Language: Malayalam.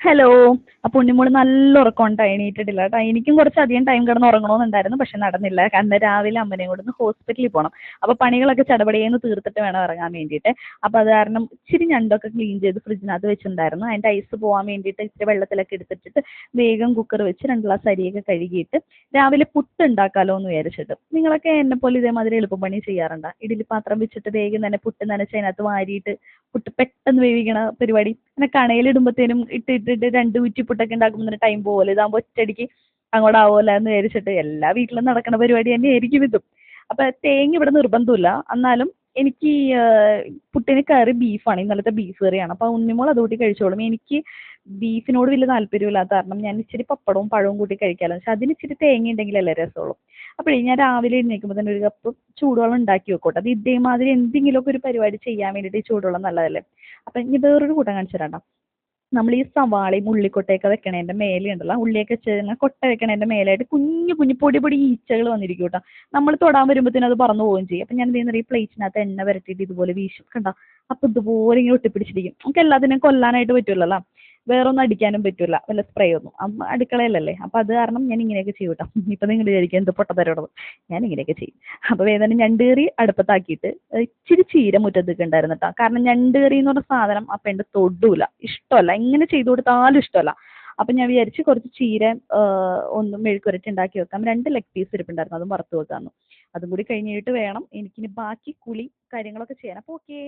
ഹലോ ആ ഉണ്ണിമോൾ നല്ല ഉറക്കം ഉണ്ടായി എണീറ്റിട്ടില്ല കേട്ടോ. എനിക്കും കുറച്ച് അധികം ടൈം കിടന്ന് ഉറങ്ങണമെന്നുണ്ടായിരുന്നു പക്ഷെ നടന്നില്ല. അന്ന് രാവിലെ അമ്മനെയും കൊണ്ട് ഒന്ന് ഹോസ്പിറ്റലിൽ പോകണം അപ്പോൾ പണികളൊക്കെ ചടപടിയെന്ന് തീർത്തിട്ട് വേണം ഇറങ്ങാൻ വേണ്ടിയിട്ട്. അപ്പോൾ അത് കാരണം ഇച്ചിരി ഞണ്ടൊക്കെ ക്ലീൻ ചെയ്ത് ഫ്രിഡ്ജിനകത്ത് വെച്ചിട്ടുണ്ടായിരുന്നു. അതിന്റെ ഐസ് പോകാൻ വേണ്ടിയിട്ട് ഇച്ചിരി വെള്ളത്തിലൊക്കെ എടുത്തിട്ടിട്ട് വേഗം കുക്കർ വെച്ച് രണ്ട് ഗ്ലാസ് അരിയൊക്കെ കഴുകിയിട്ട് രാവിലെ പുട്ട് ഉണ്ടാക്കാമല്ലോ എന്ന് വിചാരിച്ചിട്ട്. നിങ്ങളൊക്കെ എന്നെപ്പോലെ പോലെ ഇതേമാതിരി എളുപ്പപ്പണി ചെയ്യാറുണ്ടോ? ഇഡ്ഡലി പാത്രം വെച്ചിട്ട് വേഗം തന്നെ പുട്ട് നനച്ച് അതിനകത്ത് വാരിയിട്ട് പുട്ട് പെട്ടെന്ന് വേവിക്കണ പരിപാടി. പിന്നെ കണയിലിടുമ്പോഴത്തേനും ഇട്ട് ഇട്ടിട്ട് രണ്ട് കുറ്റി പുട്ടൊക്കെ ഉണ്ടാക്കുമ്പോൾ ടൈം പോകുമല്ലോ ഇതാകുമ്പോൾ ഒറ്റയടിക്ക് അങ്ങോട്ട് ആവുമല്ലോ എന്ന് വിചാരിച്ചിട്ട് എല്ലാ വീട്ടിലും നടക്കുന്ന പരിപാടി തന്നെ ആയിരിക്കും ഇതും. അപ്പോൾ തേങ്ങ ഇവിടെ നിർബന്ധമില്ല എന്നാലും എനിക്ക് പുട്ടിന് കറി ബീഫാണ്. ഇന്നലത്തെ ബീഫ് കറിയാണ്. അപ്പോൾ ഉണ്ണിമോൾ അത് കൂട്ടി കഴിച്ചോളും. എനിക്ക് ബീഫിനോട് വലിയ താല്പര്യമില്ലാത്ത കാരണം ഞാൻ ഇച്ചിരി പപ്പടവും പഴവും കൂട്ടി കഴിക്കാമല്ലോ പക്ഷെ അതിന് ഇച്ചിരി തേങ്ങ ഉണ്ടെങ്കിലല്ലേ രസമുള്ളൂ. അപ്പോഴേ ഞാൻ രാവിലെ എഴുന്നേൽക്കുമ്പോൾ തന്നെ ഒരു കപ്പ് ചൂടുവെള്ളം ഉണ്ടാക്കി വെക്കോട്ടെ. അത് ഇതേമാതിരി എന്തെങ്കിലുമൊക്കെ ഒരു പരിപാടി ചെയ്യാൻ വേണ്ടിയിട്ട് ഈ ചൂടുവെള്ളം നല്ലതല്ലേ? അപ്പം ഇനി വേറൊരു കൂട്ടം കാണിച്ചു തരാം നമ്മൾ ഈ സവാളയും ഉള്ളിക്കൊട്ടയൊക്കെ വെക്കണേന്റെ മേലെ ഉണ്ടല്ലോ ഉള്ളിയൊക്കെ ചേർന്ന് കൊട്ട വെക്കണേന്റെ മേലായിട്ട് കുഞ്ഞു കുഞ്ഞു പൊടി പൊടി ഈച്ചകൾ വന്നിരിക്കും കേട്ടോ. നമ്മൾ തൊടാൻ വരുമ്പോഴത്തേനും അത് പറന്നു പോവുകയും ചെയ്യും. അപ്പം ഞാൻ എന്ത് ചെയ്യുന്ന ഈ പ്ലേറ്റിനകത്ത് എണ്ണ പുരട്ടിയിട്ട് ഇതുപോലെ വീശും. കണ്ടോ? അപ്പം ഇതുപോലെ ഇങ്ങനെ ഒട്ടിപ്പിടിച്ചിരിക്കും. നമുക്ക് എല്ലാത്തിനെയും കൊല്ലാനായിട്ട് പറ്റുമല്ലോ വേറെ ഒന്നും അടിക്കാനും പറ്റില്ല വല്ല സ്പ്രേ ഒന്നും. അമ്മ അടുക്കളയിലല്ലേ. അപ്പൊ അത് കാരണം ഞാൻ ഇങ്ങനെയൊക്കെ ചെയ്യും കേട്ടോ ഇപ്പൊ നിങ്ങൾ വിചാരിക്കും എന്ത് പൊട്ടത്തരോടത് ഞാൻ ഇങ്ങനെയൊക്കെ ചെയ്യും. അപ്പോൾ വേദന ഞണ്ട് അടുപ്പത്താക്കിയിട്ട് ഇച്ചിരി ചീര മുറ്റത്തേക്ക് ഉണ്ടായിരുന്നു കേട്ടോ കാരണം ഞണ്ട് എന്ന് പറഞ്ഞ സാധനം ആ പെണ്ണ് തൊടൂല. ഇഷ്ടമല്ല. എങ്ങനെ ചെയ്തു കൊടുത്താലും ഇഷ്ടമല്ല. അപ്പം ഞാൻ വിചാരിച്ച് കുറച്ച് ചീര ഒന്നും മെഴുക്കുരട്ടി ഉണ്ടാക്കി വെക്കാം. രണ്ട് ലെഗ് പീസ് ഇരിപ്പുണ്ടായിരുന്നു. അതും വറുത്ത് വെക്കാമെന്ന് അതും കൂടി കഴിഞ്ഞിട്ട് വേണം എനിക്കിനി ബാക്കി കുളി കാര്യങ്ങളൊക്കെ ചെയ്യാൻ. അപ്പോൾ ഓക്കേ